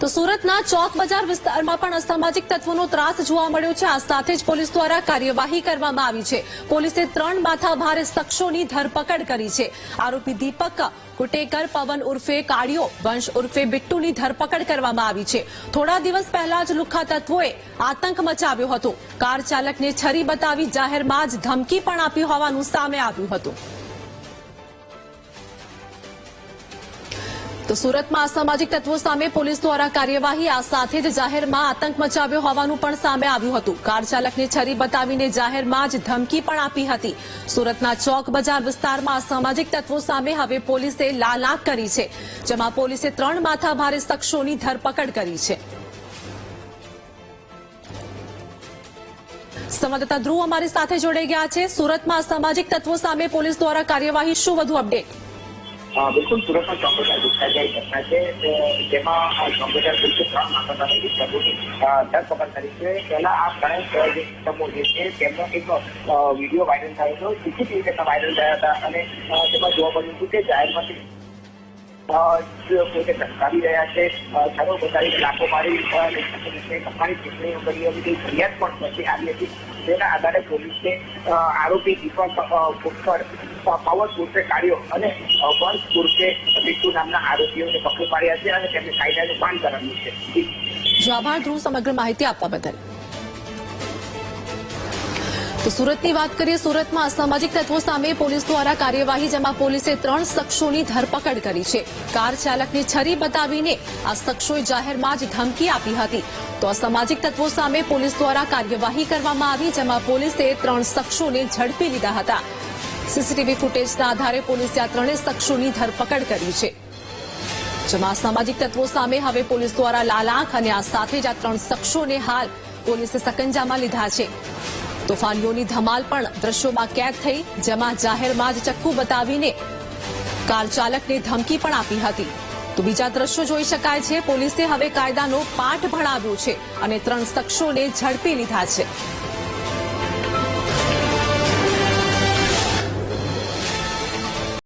તો સુરતના ચોક બજાર વિસ્તારમાં પણ અસામાજિક તત્વોનો ત્રાસ જોવા મળ્યો છે. આ સાથે જ પોલીસ દ્વારા કાર્યવાહી કરવામાં આવી છે. પોલીસે ત્રણ માથાભારે શખ્સોની ધરપકડ કરી છે. આરોપી દીપક કુટેકર, પવન ઉર્ફે કાળિયો, વંશ ઉર્ફે બિટ્ટુની ધરપકડ કરવામાં આવી છે. થોડા દિવસ પહેલા જ લુખ્ખા તત્વોએ આતંક મચાવ્યો હતો. કાર ચાલકને છરી બતાવી જાહેરમાં જ ધમકી પણ આપી હોવાનું સામે આવ્યું હતું. તો સુરતમાં અસામાજિક તત્વો સામે પોલીસ દ્વારા કાર્યવાહી, આ સાથે જ જાહેરમાં આતંક મચાવ્યો હોવાનું પણ સામે આવ્યું હતું. કાર ચાલકને છરી બતાવીને જાહેરમાં જ ધમકી પણ આપી હતી. સુરતના ચોક બજાર વિસ્તારમાં અસામાજિક તત્વો સામે હવે પોલીસે લાલાક કરી છે, જેમાં પોલીસે ત્રણ માથાભારે શખ્સોની ધરપકડ કરી છે. સંવાદદાતા ધ્રુવ અમારી સાથે જોડાઈ ગયા છે. સુરતમાં અસામાજિક તત્વો સામે પોલીસ દ્વારા કાર્યવાહી શું વધુ અપડેટ? બિલકુલ, સુરતમાં કોમ્પ્યુટર દુઃખદાયક ઘટના છે. જેમાં આ બિલકુલ ત્રણ માતાની વિસ્તારોની ધરપકડ છે. પહેલા આ ત્રણેય જે સિસ્ટમો જે છે, તેમનો એક વીડિયો વાયરલ થયો હતો. સીસીટીવી કેટલા વાયરલ થયા હતા અને તેમાં જોવા મળ્યું હતું કે જાહેરમાંથી પોતે રહ્યા છે છરો બતાવી લાખો મારી અને ટિપ્પણીઓ કરી ફરિયાદ પણ પછી આવી હતી તેના આધારે પોલીસે આરોપી દીપક અ, ફુટકર પાવર કાઢ્યો અને વંશ પુરસે બિટ્ટુ નામના આરોપીઓને પકડી પાડ્યા છે અને તેમને કાયદાનું પાન કરાવ્યું છે. જો આભાર ધ્રુવ સમગ્ર માહિતી આપવા બદલ. તો સુરતની વાત કરીએ, સુરતમાં અસામાજિક તત્વો સામે પોલીસ દ્વારા કાર્યવાહી, જેમાં પોલીસે ત્રણ શખ્સોની ધરપકડ કરી છે. કાર ચાલકને છરી બતાવીને આ શખ્સોએ જાહેરમાં જ ધમકી આપી હતી. તો અસામાજિક તત્વો સામે પોલીસ દ્વારા કાર્યવાહી કરવામાં આવી, જેમાં પોલીસે ત્રણ શખ્સોને ઝડપી લીધા હતા. સીસીટીવી ફૂટેજના આધારે પોલીસે આ ત્રણેય શખ્સોની ધરપકડ કરી છે. જેમાં સામાજિક તત્વો સામે હવે પોલીસ દ્વારા લાલાંખ અને આ સાથે જ આ ત્રણ શખ્સોને હાલ પોલીસે સકંજામાં લીધા છે. તોફાનીઓની ધમાલ પણ દ્રશ્યોમાં કેદ થઈ, જેમાં જાહેરમાં જ ચક્કુ બતાવીને કાર ચાલકને ધમકી પણ આપી હતી. તો બીજા દ્રશ્યો જોઈ શકાય છે, પોલીસે હવે કાયદાનો પાઠ ભણાવ્યો છે અને ત્રણ શખ્સોને ઝડપી લીધા છે.